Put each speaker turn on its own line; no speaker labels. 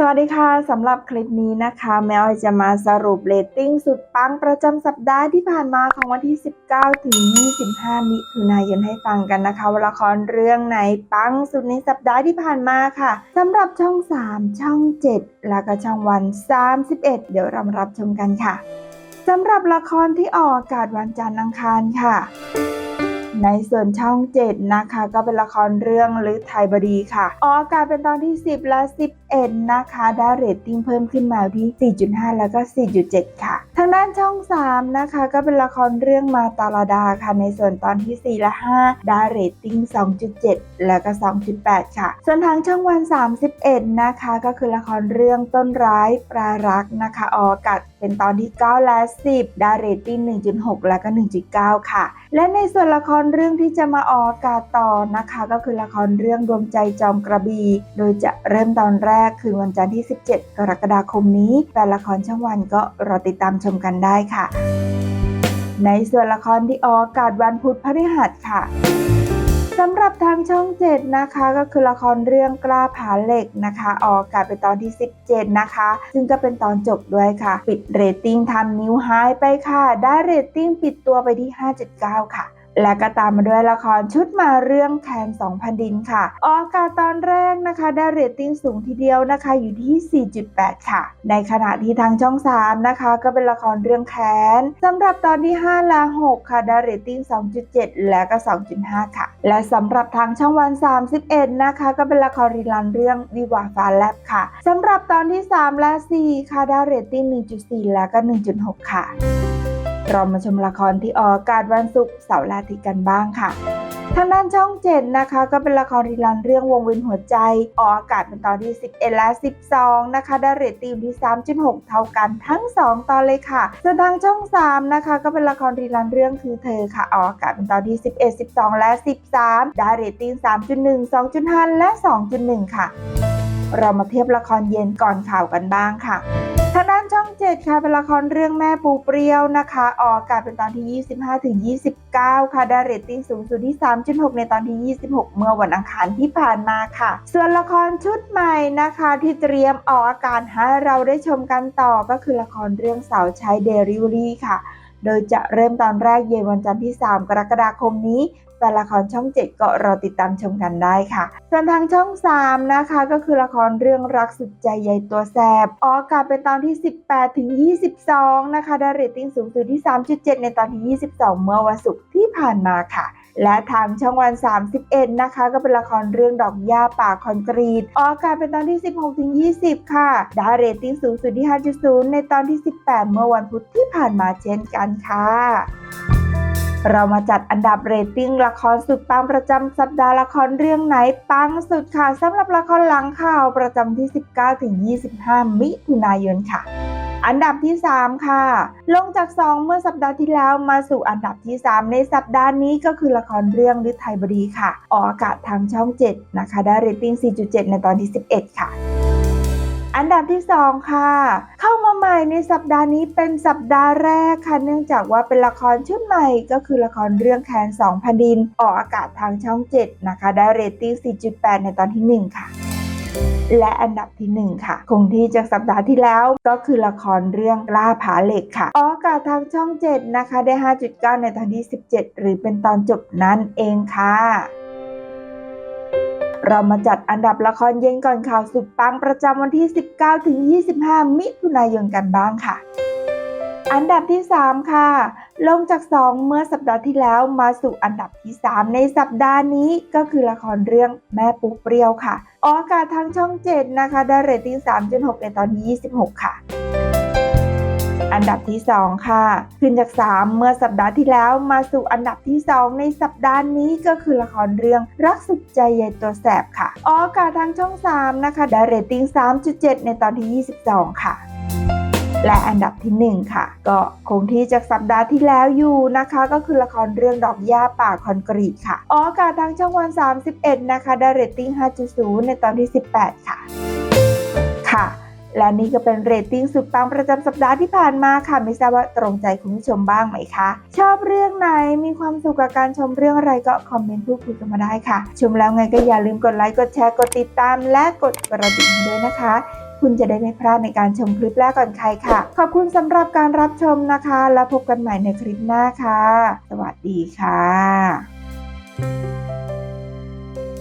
สวัสดีค่ะสำหรับคลิปนี้นะคะ แมวจะมาสรุปเรตติ้งสุดปังประจำสัปดาห์ที่ผ่านมาของวันที่ 19 ถึง 25 มิถุนายนให้ฟังกันนะคะว่าละครเรื่องไหนปังสุดในสัปดาห์ที่ผ่านมาค่ะสำหรับช่อง 3 ช่อง 7 แล้วก็ช่องวัน 31 เดี๋ยวเรามารับชมกันค่ะสำหรับละครที่ออกอากาศวันจันทร์อังคารค่ะ ในส่วนช่อง7นะคะ ก็เป็นละครเรื่องลึกไทยบดีค่ะออกอากาศเป็นตอนที่ 10 และ 11 นะคะได้เรตติ้งเพิ่มขึ้นมาที่ 4.5 แล้วก็ 4.7 ค่ะ ทางด้านช่อง 3 นะคะ ก็เป็นละครเรื่องมาตาลาดาค่ะ ในส่วนตอนที่ 4 และ 5 ได้เรตติ้ง 2.7 แล้วก็ 2.8 ค่ะ ส่วนทางช่องวัน 31 นะคะ ก็คือละครเรื่องต้นร้ายปลารักนะคะออกอากาศเป็นตอนที่ 9 และ 10 ได้เรตติ้ง 1.6 แล้วก็ 1.9 ค่ะ และในส่วนละครเรื่องที่จะมาออกอากาศต่อนะคะ ก็คือละครเรื่องดวงใจจอมกระบี่โดยจะเริ่มตอนแรกคือวันจันทร์ที่ 17 กรกฎาคมนี้แฟนละครช่องวันก็รอติดตามชมกันได้ค่ะ ในส่วนละครที่ออกอากาศวันพุธพฤหัสค่ะ สำหรับทางช่อง 7 นะคะ ก็คือละครเรื่องกล้าผาเหล็กนะคะ ออกอากาศเป็นตอนที่ 17 นะคะ ซึ่งก็เป็นตอนจบด้วยค่ะ ปิดเรตติ้งทำนิ้วหายไปค่ะ ได้เรตติ้งปิดตัวไปที่ 5.9 ค่ะ และก็ตามมาด้วยละครชุดมาเรื่องแคนสองพันดินค่ะ ออกอากาศตอนแรก นะคะได้เรตติ้งสูงทีเดียวนะคะอยู่ที่ 4.8 ค่ะ ในขณะที่ทางช่อง 3 นะคะ ก็เป็นละครเรื่องแค้นสำหรับตอนที่ 5 และ 6 ค่ะได้เรตติ้ง 2.7 และก็ 2.5 ค่ะ และสำหรับทางช่องวัน 31 นะคะ ก็เป็นละครรีลันเรื่องวิวาฟ้าแลบค่ะสำหรับตอนที่ 3 และ 4 ค่ะได้เรตติ้ง 1.4 และก็ 1.6 ค่ะเรามาชมละครที่ออกอากาศวันศุกร์เสาร์และอาทิตย์กันบ้างค่ะ ทางด้านช่อง7นะคะ ก็เป็นละครรีลันเรื่องวงเวียนหัวใจ ออกอากาศเป็นตอนที่ 11 และ 12 นะคะ ได้เรตติ้งที่ 3.6 เท่ากันทั้ง 2 ตอนเลยค่ะ ส่วนทางช่อง 3 นะคะ ก็เป็นละครรีลันเรื่องคือเธอค่ะ ออกอากาศเป็นตอนที่ 11 12 และ 13 ได้เรตติ้ง 3.1 2.5 และ 2.1 ค่ะ เรามาเทียบละครเย็นก่อนข่าวกันบ้างค่ะ ช่อง7ค่ะเป็นละครเรื่องแม่ปูเปรี้ยวนะคะ ออกอากาศเป็นตอนที่ 25ถึง29 ค่ะได้เรตติ้งสูงสุดที่ 3.6 ในตอนที่ 26 เมื่อวันอังคารที่ผ่านมาค่ะ ส่วนละครชุดใหม่นะคะที่เตรียมออกอากาศให้เราได้ชมกันต่อก็คือละครเรื่องสาวใช้เดริวรี่ค่ะ โดยจะเริ่มตอนแรกเย็นวันจันทร์ที่ 3 กรกฎาคมนี้แฟนละครช่อง 7 ก็รอติดตามชมกันได้ค่ะ ส่วนทางช่อง 3 นะคะก็คือละครเรื่องรักสุดใจใหญ่ตัวแสบออกอากาศเป็นตอนที่ 18ถึง22 นะคะได้เรตติ้งสูงสุดที่ 3.7 ในตอนที่ 22 เมื่อวันศุกร์ที่ผ่านมาค่ะ และทางช่องวัน 31 นะคะ ก็เป็นละครเรื่องดอกหญ้าป่าคอนกรีต ออกอากาศเป็นตอนที่ 16ถึง20 ค่ะ ได้เรตติ้งสูงสุดที่ 5.0 ในตอนที่ 18 เมื่อวันพุธที่ผ่านมาเช่นกันค่ะเรามาจัดอันดับเรตติ้งละครสุดปังประจำสัปดาห์ละครเรื่องไหนปังสุดค่ะสำหรับละครหลังข่าวประจำที่ 19ถึง25 มิถุนายนค่ะ อันดับที่ 3 ค่ะ ลงจาก 2 เมื่อสัปดาห์ที่แล้วมาสู่อันดับที่ 3 ในสัปดาห์นี้ก็คือละครเรื่องฤทัยบดีค่ะ ออกอากาศทางช่อง 7 นะคะ ได้เรตติ้ง 4.7 ในตอนที่ 11 ค่ะอันดับที่ 2 ค่ะ เข้ามาใหม่ในสัปดาห์นี้เป็นสัปดาห์แรกค่ะ เนื่องจากว่าเป็นละครชุดใหม่ก็คือละครเรื่องแคนสองแผ่นดิน ออกอากาศทางช่อง 7 นะคะ ได้เรตติ้ง 4.8 ในตอนที่ 1 ค่ะ และอันดับที่ 1 ค่ะ คงที่จากสัปดาห์ที่แล้วก็คือละครเรื่องล่าผาเหล็กค่ะออกอากาศทางช่อง 7 นะคะ ได้ 5.9 ในตอนที่ 17 หรือเป็นตอนจบนั่นเองค่ะเรามาจัดอันดับละครเย็นก่อนข่าวสุดปังประจำวันที่ 19ถึง25 มิถุนายนกันบ้างค่ะ อันดับที่ 3 ค่ะ ลงจาก 2 เมื่อสัปดาห์ที่แล้วมาสู่อันดับที่ 3 ในสัปดาห์นี้ก็คือละครเรื่องแม่ปุ๊กเปรี้ยวค่ะ ออกอากาศทางช่อง 7 นะคะ ได้เรตติ้ง 3.6 ในตอนที่ 26 ค่ะ อันดับที่ 2 ค่ะ ขึ้นจาก 3 เมื่อสัปดาห์ที่แล้วมาสู่อันดับที่ 2 ในสัปดาห์นี้ก็คือละครเรื่องรักสุดใจใยตัวแสบค่ะ ออกอากาศทางช่อง 3 นะคะ ได้เรตติ้ง 3.7 ในตอนที่ 22 ค่ะ และอันดับที่ 1 ค่ะ ก็คงที่จากสัปดาห์ที่แล้วอยู่นะคะ ก็คือละครเรื่องดอกหญ้าป่าคอนกรีตค่ะออกอากาศทางช่องวัน 31 นะคะได้เรตติ้ง 5.0 ในตอนที่ 18 ค่ะ ค่ะ และนี่ก็เป็นเรตติ้งสุดปังประจำสัปดาห์ที่ผ่านมาค่ะ ไม่ทราบว่าตรงใจคุณผู้ชมบ้างไหมคะ ชอบเรื่องไหนมีความสุขกับการชมเรื่องอะไรก็คอมเมนต์พูดคุยกันมาได้ค่ะ ชมแล้วไงก็อย่าลืมกดไลค์กดแชร์กดติดตาม และกดกระดิ่งด้วยนะคะ คุณจะได้ไม่พลาดในการชมคลิปแรกก่อนใครค่ะ ขอบคุณสำหรับการรับชมนะคะ แล้วพบกันใหม่ในคลิปหน้าค่ะ สวัสดีค่ะ